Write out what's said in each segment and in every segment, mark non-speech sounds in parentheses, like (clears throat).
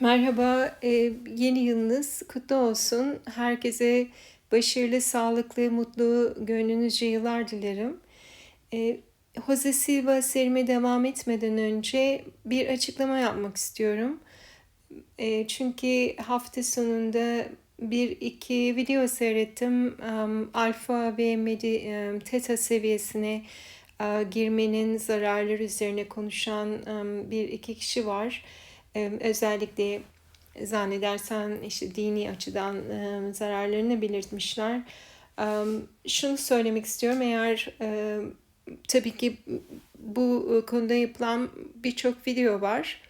Merhaba, eee, yeni yılınız kutlu olsun. Herkese başarılı, sağlıklı, mutlu, gönlünüzce yıllar dilerim. Eee, Jose Silva serime devam etmeden önce bir açıklama yapmak istiyorum. Eee, çünkü hafta sonunda bir iki video seyrettim. Alfa ve medi, teta seviyesine e, girmenin zararları üzerine konuşan bir iki kişi var. Em, özellikle zannedersen işte dini açıdan em, zararlarını belirtmişler. Em, şunu söylemek istiyorum eğer em, tabii ki bu konuda yapılan birçok video var.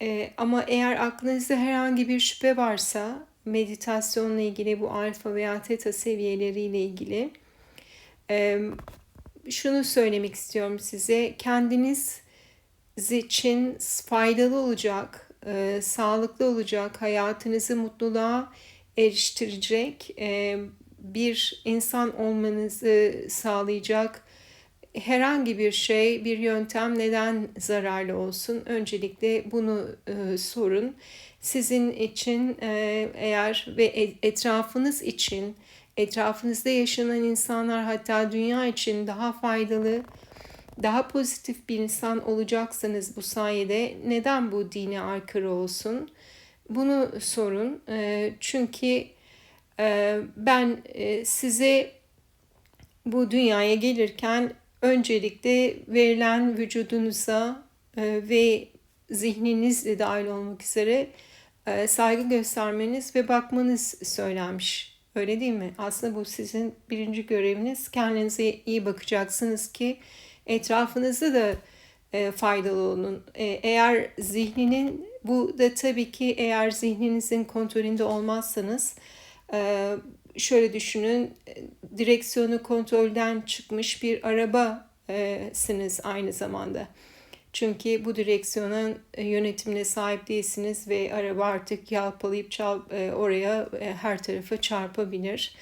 Eee, ama eğer aklınızda herhangi bir şüphe varsa meditasyonla ilgili bu alfa veya teta seviyeleriyle ilgili şunu söylemek istiyorum size. Kendiniz için faydalı olacak, e, sağlıklı olacak, hayatınızı mutluluğa eriştirecek e, bir insan olmanızı sağlayacak herhangi bir şey, bir yöntem neden zararlı olsun? Öncelikle bunu e, sorun. Sizin için e, eğer ve e- etrafınız için, etrafınızda yaşanan insanlar hatta dünya için daha faydalı, daha pozitif bir insan olacaksanız bu sayede neden bu dine aykırı olsun? Bunu sorun. E, çünkü e, ben e, size bu dünyaya gelirken öncelikle verilen vücudunuza e, ve zihninizle dahil olmak üzere e, saygı göstermeniz ve bakmanız söylenmiş. Öyle değil mi? Aslında bu sizin birinci göreviniz. Kendinize iyi bakacaksınız ki etrafınızda da e, faydalı olun. E, eğer zihninin bu da tabii ki eğer zihninizin kontrolünde olmazsanız e, şöyle düşünün direksiyonu kontrolden çıkmış bir arabasınız aynı zamanda. Çünkü bu direksiyonun yönetimine sahip değilsiniz ve araba artık yalpalayıp çal, oraya her tarafa çarpabilir.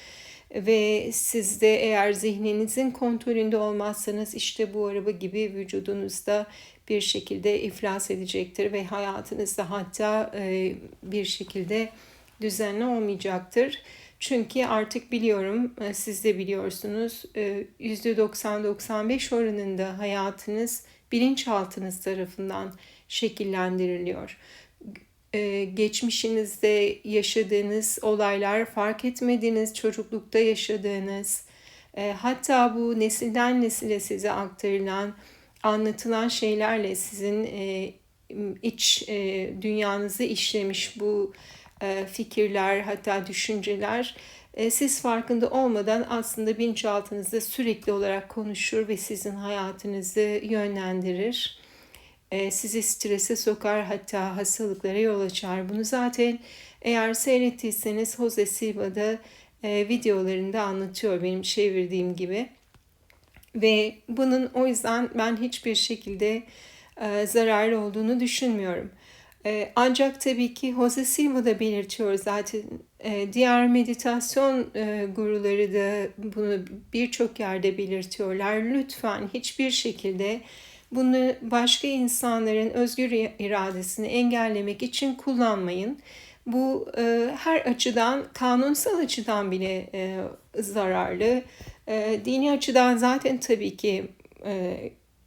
Ve siz de eğer zihninizin kontrolünde olmazsanız işte bu araba gibi vücudunuzda bir şekilde iflas edecektir ve hayatınızda hatta bir şekilde düzenli olmayacaktır. Çünkü artık biliyorum, siz de biliyorsunuz, %90-95 oranında hayatınız bilinçaltınız tarafından şekillendiriliyor. Geçmişinizde yaşadığınız olaylar, fark etmediğiniz çocuklukta yaşadığınız, hatta bu nesilden nesile size aktarılan, anlatılan şeylerle sizin iç dünyanızı işlemiş bu fikirler hatta düşünceler siz farkında olmadan aslında bilinçaltınızda sürekli olarak konuşur ve sizin hayatınızı yönlendirir. Sizi strese sokar hatta hastalıklara yol açar. Bunu zaten eğer seyrettiyseniz Jose Silva'da videolarında anlatıyor benim çevirdiğim gibi. Ve bunun o yüzden ben hiçbir şekilde zararlı olduğunu düşünmüyorum. Ancak tabii ki Jose Silva da belirtiyor zaten diğer meditasyon guruları da bunu birçok yerde belirtiyorlar. Lütfen hiçbir şekilde bunu başka insanların özgür iradesini engellemek için kullanmayın. Bu her açıdan, kanunsal açıdan bile zararlı. Dini açıdan zaten tabii ki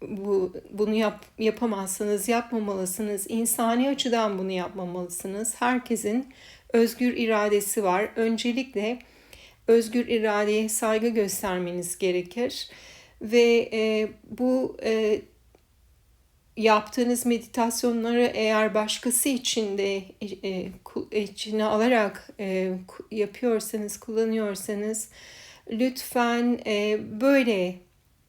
bu bunu yap, yapamazsınız, yapmamalısınız. İnsani açıdan bunu yapmamalısınız. Herkesin özgür iradesi var. Öncelikle özgür iradeye saygı göstermeniz gerekir. Ve e, bu e, yaptığınız meditasyonları eğer başkası için de e, içine alarak e, yapıyorsanız, kullanıyorsanız lütfen e, böyle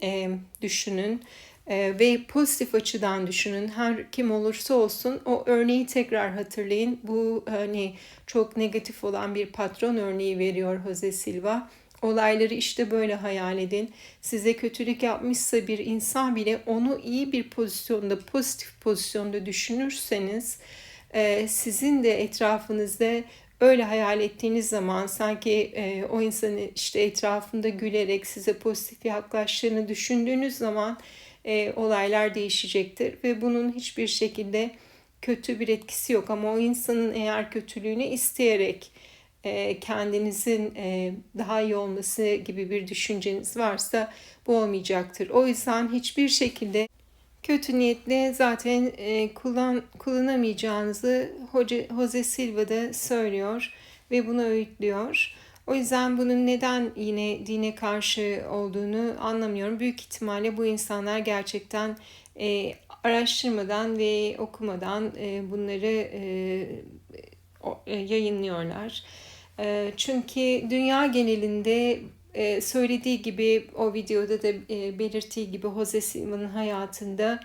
e, düşünün ve pozitif açıdan düşünün. Her kim olursa olsun o örneği tekrar hatırlayın. Bu hani çok negatif olan bir patron örneği veriyor Jose Silva. Olayları işte böyle hayal edin. Size kötülük yapmışsa bir insan bile onu iyi bir pozisyonda, pozitif pozisyonda düşünürseniz sizin de etrafınızda öyle hayal ettiğiniz zaman sanki o insanı işte etrafında gülerek size pozitif yaklaştığını düşündüğünüz zaman e, olaylar değişecektir ve bunun hiçbir şekilde kötü bir etkisi yok ama o insanın eğer kötülüğünü isteyerek e, kendinizin e, daha iyi olması gibi bir düşünceniz varsa bu olmayacaktır. O yüzden hiçbir şekilde kötü niyetle zaten e, kullan kullanamayacağınızı Hoca, Jose Silva da söylüyor ve bunu öğütlüyor. O yüzden bunun neden yine dine karşı olduğunu anlamıyorum. Büyük ihtimalle bu insanlar gerçekten e, araştırmadan ve okumadan e, bunları e, e, yayınlıyorlar. E, çünkü dünya genelinde e, söylediği gibi o videoda da e, belirttiği gibi Jose Silva'nın hayatında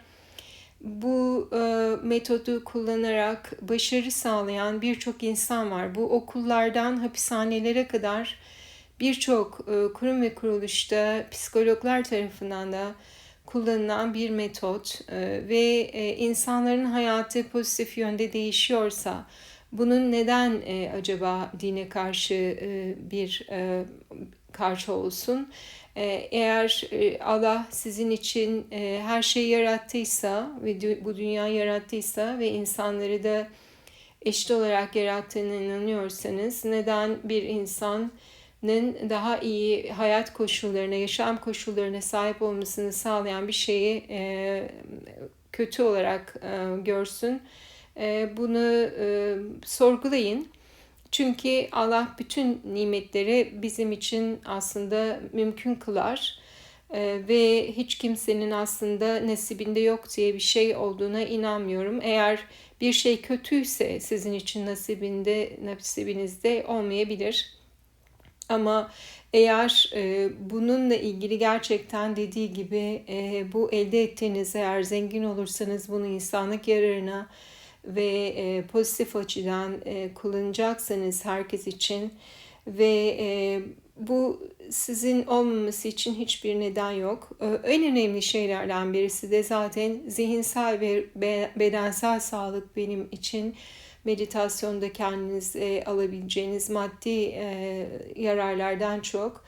bu e, metodu kullanarak başarı sağlayan birçok insan var. Bu okullardan hapishanelere kadar birçok kurum ve kuruluşta psikologlar tarafından da kullanılan bir metot ve insanların hayatı pozitif yönde değişiyorsa bunun neden e, acaba dine karşı e, bir e, karşı olsun? E, eğer e, Allah sizin için e, her şeyi yarattıysa ve bu dünya yarattıysa ve insanları da eşit olarak yarattığına inanıyorsanız neden bir insan daha iyi hayat koşullarına, yaşam koşullarına sahip olmasını sağlayan bir şeyi e, kötü olarak e, görsün. E, bunu e, sorgulayın. Çünkü Allah bütün nimetleri bizim için aslında mümkün kılar e, ve hiç kimsenin aslında nasibinde yok diye bir şey olduğuna inanmıyorum. Eğer bir şey kötüyse sizin için nasibinde, nasibinizde olmayabilir. Ama eğer e, bununla ilgili gerçekten dediği gibi e, bu elde ettiğiniz eğer zengin olursanız bunu insanlık yararına ve e, pozitif açıdan e, kullanacaksanız herkes için ve e, bu sizin olmaması için hiçbir neden yok. E, en önemli şeylerden birisi de zaten zihinsel ve bedensel sağlık benim için meditasyonda kendinize alabileceğiniz maddi e, yararlardan çok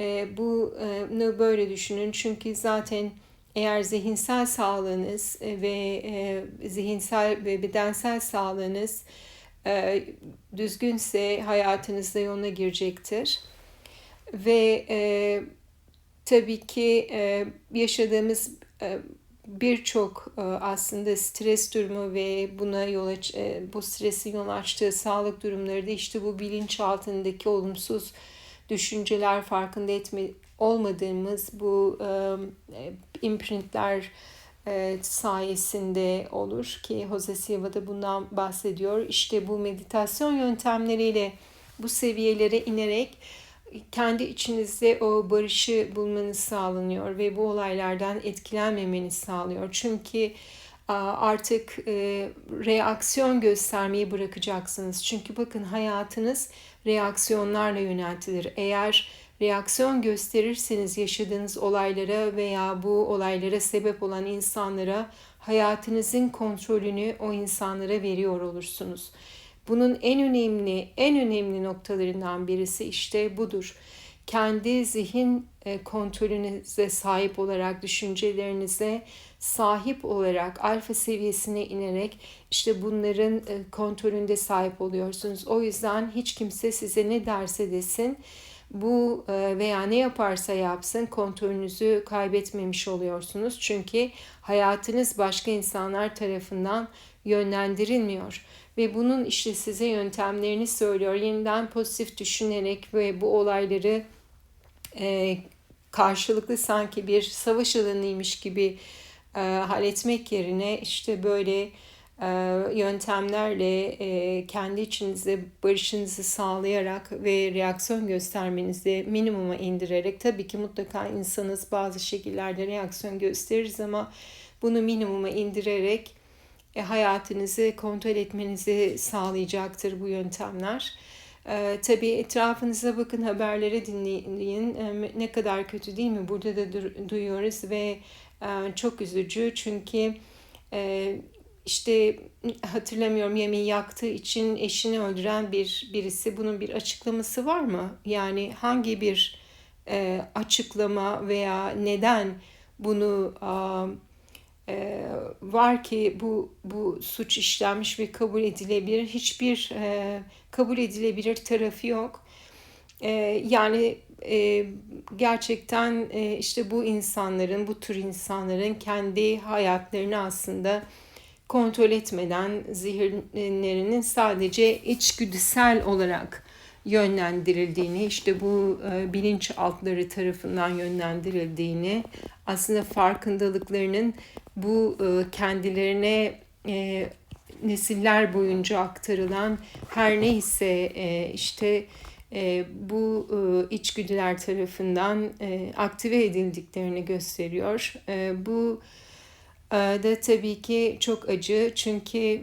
e, bunu böyle düşünün. Çünkü zaten eğer zihinsel sağlığınız ve e, zihinsel ve bedensel sağlığınız e, düzgünse hayatınızda yoluna girecektir. Ve e, tabii ki e, yaşadığımız e, birçok e, aslında stres durumu ve buna yol aç, e, bu stresin yol açtığı sağlık durumları da işte bu bilinç altındaki olumsuz düşünceler farkında etme olmadığımız bu e, imprintler sayesinde olur ki Jose Silva da bundan bahsediyor. İşte bu meditasyon yöntemleriyle bu seviyelere inerek kendi içinizde o barışı bulmanız sağlanıyor ve bu olaylardan etkilenmemeniz sağlıyor. Çünkü artık e, reaksiyon göstermeyi bırakacaksınız. Çünkü bakın hayatınız reaksiyonlarla yöneltilir. Eğer reaksiyon gösterirseniz yaşadığınız olaylara veya bu olaylara sebep olan insanlara hayatınızın kontrolünü o insanlara veriyor olursunuz. Bunun en önemli, en önemli noktalarından birisi işte budur. Kendi zihin e, kontrolünüze sahip olarak, düşüncelerinize sahip olarak, alfa seviyesine inerek işte bunların e, kontrolünde sahip oluyorsunuz. O yüzden hiç kimse size ne derse desin, bu e, veya ne yaparsa yapsın kontrolünüzü kaybetmemiş oluyorsunuz. Çünkü hayatınız başka insanlar tarafından yönlendirilmiyor ve bunun işte size yöntemlerini söylüyor. Yeniden pozitif düşünerek ve bu olayları e, karşılıklı sanki bir savaş alanıymış gibi e, halletmek yerine işte böyle yöntemlerle e, kendi içinizde barışınızı sağlayarak ve reaksiyon göstermenizi minimuma indirerek tabii ki mutlaka insanız bazı şekillerde reaksiyon gösteririz ama bunu minimuma indirerek e, hayatınızı kontrol etmenizi sağlayacaktır bu yöntemler. E, tabii etrafınıza bakın, haberlere dinleyin. E, ne kadar kötü değil mi? Burada da duyuyoruz ve e, çok üzücü çünkü e, işte hatırlamıyorum yemeği yaktığı için eşini öldüren bir birisi bunun bir açıklaması var mı? Yani hangi bir e, açıklama veya neden bunu e, var ki bu bu suç işlenmiş ve kabul edilebilir. Hiçbir e, kabul edilebilir tarafı yok. E, yani e, gerçekten e, işte bu insanların, bu tür insanların kendi hayatlarını aslında kontrol etmeden zihinlerinin sadece içgüdüsel olarak yönlendirildiğini, işte bu e, bilinçaltları tarafından yönlendirildiğini, aslında farkındalıklarının bu e, kendilerine e, nesiller boyunca aktarılan her neyse işte bu içgüdüler tarafından aktive edildiklerini gösteriyor. Bu da tabii ki çok acı çünkü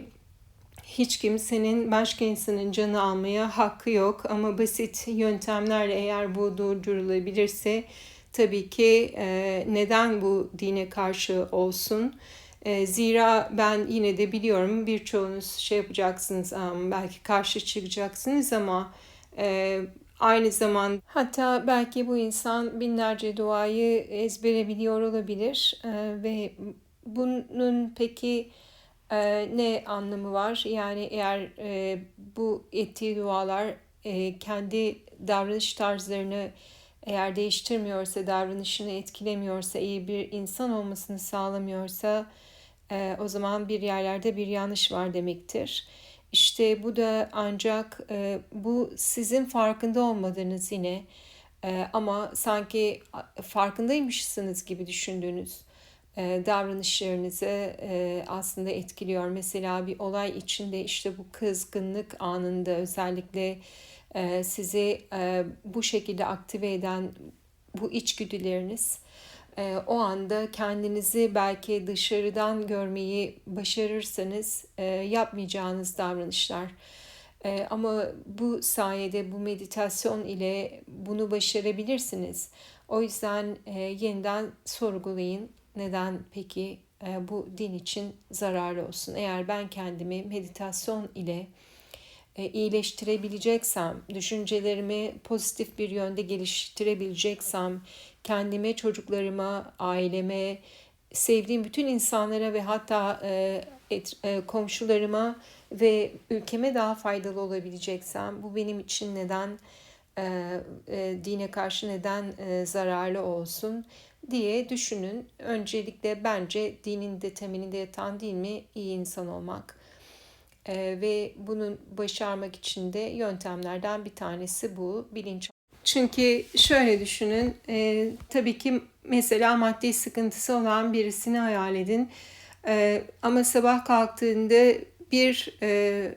hiç kimsenin başka insanın canı almaya hakkı yok ama basit yöntemlerle eğer bu durdurulabilirse tabii ki e, neden bu dine karşı olsun? E, zira ben yine de biliyorum birçoğunuz şey yapacaksınız belki karşı çıkacaksınız ama e, aynı zaman hatta belki bu insan binlerce duayı ezbere biliyor olabilir ve bunun peki e, ne anlamı var? Yani eğer e, bu ettiği dualar e, kendi davranış tarzlarını eğer değiştirmiyorsa, davranışını etkilemiyorsa, iyi bir insan olmasını sağlamıyorsa e, o zaman bir yerlerde bir yanlış var demektir. İşte bu da ancak e, bu sizin farkında olmadığınız yine e, ama sanki farkındaymışsınız gibi düşündüğünüz davranışlarınızı e, aslında etkiliyor. Mesela bir olay içinde işte bu kızgınlık anında özellikle e, sizi e, bu şekilde aktive eden bu içgüdüleriniz e, o anda kendinizi belki dışarıdan görmeyi başarırsanız e, yapmayacağınız davranışlar. E, ama bu sayede bu meditasyon ile bunu başarabilirsiniz. O yüzden e, yeniden sorgulayın. Neden peki e, bu din için zararlı olsun? Eğer ben kendimi meditasyon ile e, iyileştirebileceksem, düşüncelerimi pozitif bir yönde geliştirebileceksem, kendime, çocuklarıma, aileme, sevdiğim bütün insanlara ve hatta e, komşularıma ve ülkeme daha faydalı olabileceksem bu benim için neden e, e, dine karşı neden e, zararlı olsun diye düşünün. Öncelikle bence dinin de temelinde yatan değil mi iyi insan olmak. E, ve bunu başarmak için de yöntemlerden bir tanesi bu bilinç. Çünkü şöyle düşünün, e, tabii ki mesela maddi sıkıntısı olan birisini hayal edin. E, ama sabah kalktığında bir e,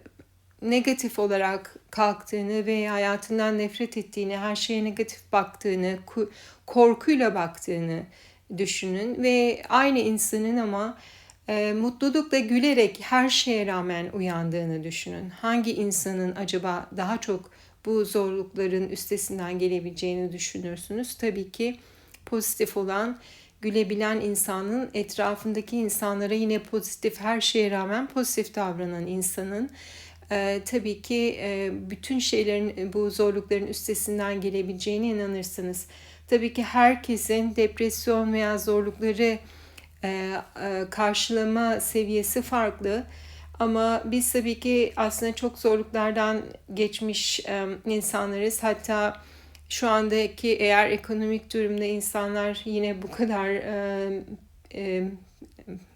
negatif olarak kalktığını ve hayatından nefret ettiğini, her şeye negatif baktığını, korkuyla baktığını düşünün ve aynı insanın ama e, mutlulukla gülerek her şeye rağmen uyandığını düşünün. Hangi insanın acaba daha çok bu zorlukların üstesinden gelebileceğini düşünürsünüz? Tabii ki pozitif olan, gülebilen insanın etrafındaki insanlara yine pozitif her şeye rağmen pozitif davranan insanın e, tabii ki e, bütün şeylerin bu zorlukların üstesinden gelebileceğine inanırsınız. Tabii ki herkesin depresyon veya zorlukları e, e, karşılama seviyesi farklı. Ama biz tabii ki aslında çok zorluklardan geçmiş e, insanlarız. Hatta şu andaki eğer ekonomik durumda insanlar yine bu kadar e, e,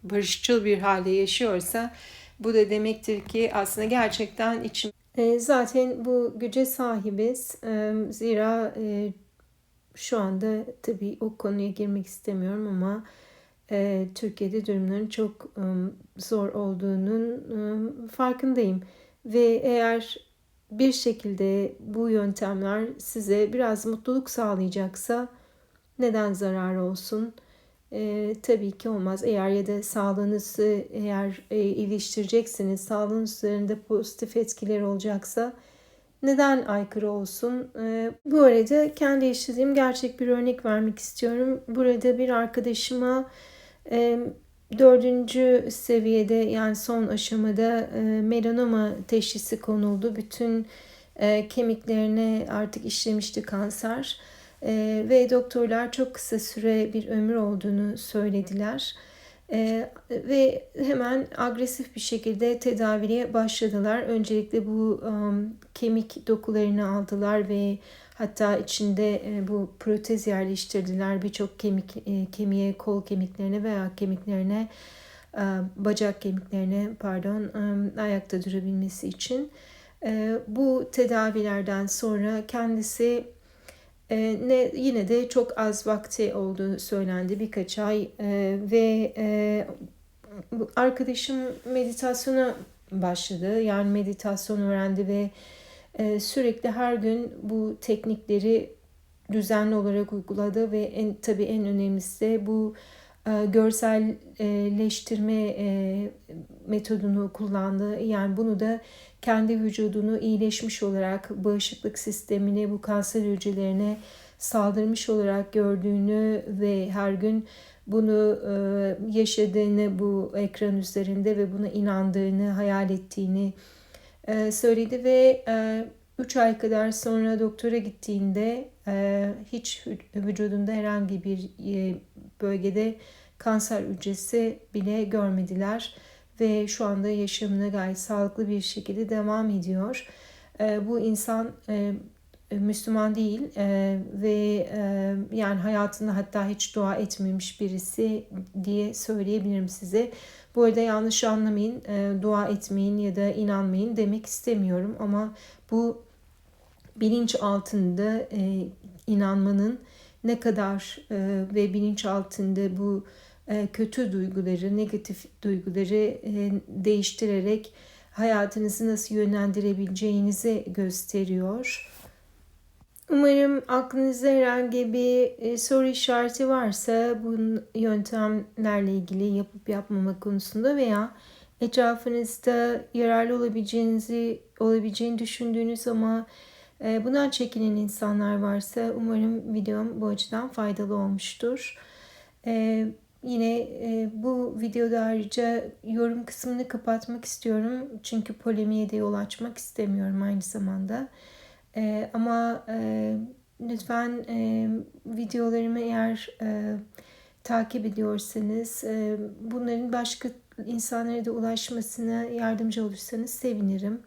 barışçıl bir halde yaşıyorsa bu da demektir ki aslında gerçekten içim e, zaten bu güce sahibiz. E, zira e, şu anda tabii o konuya girmek istemiyorum ama Türkiye'de durumların çok zor olduğunun farkındayım. Ve eğer bir şekilde bu yöntemler size biraz mutluluk sağlayacaksa neden zarar olsun? E, tabii ki olmaz. Eğer ya da sağlığınızı eğer e, iyileştireceksiniz, sağlığınız üzerinde pozitif etkileri olacaksa neden aykırı olsun? E, bu arada kendi yaşadığım gerçek bir örnek vermek istiyorum. Burada bir arkadaşıma e, dördüncü seviyede yani son aşamada e, melanoma teşhisi konuldu. Bütün e, kemiklerine artık işlemişti kanser. E, ve doktorlar çok kısa süre bir ömür olduğunu söylediler. E, ve hemen agresif bir şekilde tedaviye başladılar. Öncelikle bu um, kemik dokularını aldılar ve hatta içinde e, bu protez yerleştirdiler. Birçok kemik e, kemiğe, kol kemiklerine veya kemiklerine, e, bacak kemiklerine pardon e, ayakta durabilmesi için. E, bu tedavilerden sonra kendisi e, ne yine de çok az vakti olduğu söylendi birkaç ay. E, ve e, arkadaşım meditasyona başladı. Yani meditasyon öğrendi ve e, sürekli her gün bu teknikleri düzenli olarak uyguladı ve en tabii en önemlisi bu e, görselleştirme e, metodunu kullandı. Yani bunu da kendi vücudunu iyileşmiş olarak bağışıklık sistemine, bu kanser hücrelerine saldırmış olarak gördüğünü ve her gün bunu e, yaşadığını bu ekran üzerinde ve buna inandığını, hayal ettiğini söyledi ve 3 ay kadar sonra doktora gittiğinde hiç vücudunda herhangi bir bölgede kanser hücresi bile görmediler ve şu anda yaşamına gayet sağlıklı bir şekilde devam ediyor. E, bu insan e, Müslüman değil e, ve e, yani hayatında hatta hiç dua etmemiş birisi diye söyleyebilirim size. Bu arada yanlış anlamayın, e, dua etmeyin ya da inanmayın demek istemiyorum ama bu bilinç altında e, inanmanın ne kadar e, ve bilinç altında bu e, kötü duyguları, negatif duyguları e, değiştirerek hayatınızı nasıl yönlendirebileceğinizi gösteriyor. Umarım aklınızda herhangi bir e, soru işareti varsa bu yöntemlerle ilgili yapıp yapmama konusunda veya etrafınızda yararlı olabileceğinizi olabileceğini düşündüğünüz ama bundan çekinen insanlar varsa umarım videom bu açıdan faydalı olmuştur. Yine e, bu videoda ayrıca yorum kısmını kapatmak istiyorum. Çünkü polemiğe de yol açmak istemiyorum aynı zamanda. E, ama e, lütfen e, videolarımı eğer takip ediyorsanız bunların başka insanlara da ulaşmasına yardımcı olursanız sevinirim.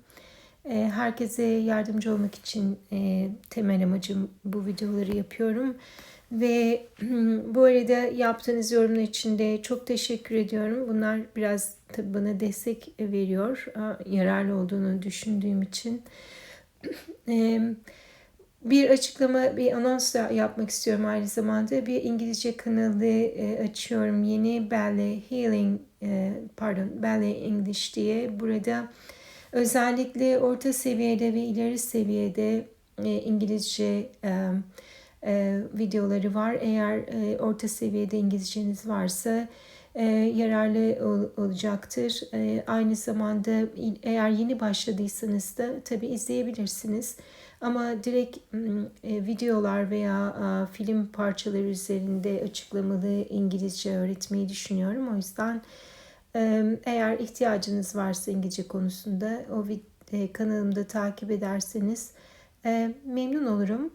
E, herkese yardımcı olmak için e, temel amacım bu videoları yapıyorum. Ve (clears throat) bu arada yaptığınız yorumlar için de çok teşekkür ediyorum. Bunlar biraz tabii bana destek veriyor. Yararlı olduğunu düşündüğüm için. (clears throat) Bir açıklama, bir anons da yapmak istiyorum aynı zamanda. Bir İngilizce kanalı e, açıyorum yeni Ballet Healing, e, pardon Ballet English diye. Burada özellikle orta seviyede ve ileri seviyede e, İngilizce e, videoları var. Eğer e, orta seviyede İngilizceniz varsa e, yararlı ol, olacaktır. E, aynı zamanda eğer yeni başladıysanız da tabi izleyebilirsiniz. Ama direkt e, videolar veya e, film parçaları üzerinde açıklamalı İngilizce öğretmeyi düşünüyorum. O yüzden e, eğer ihtiyacınız varsa İngilizce konusunda o e, kanalımda takip ederseniz e, memnun olurum.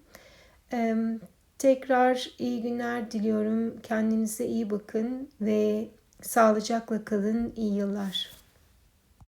Tekrar iyi günler diliyorum. Kendinize iyi bakın ve sağlıcakla kalın. İyi yıllar.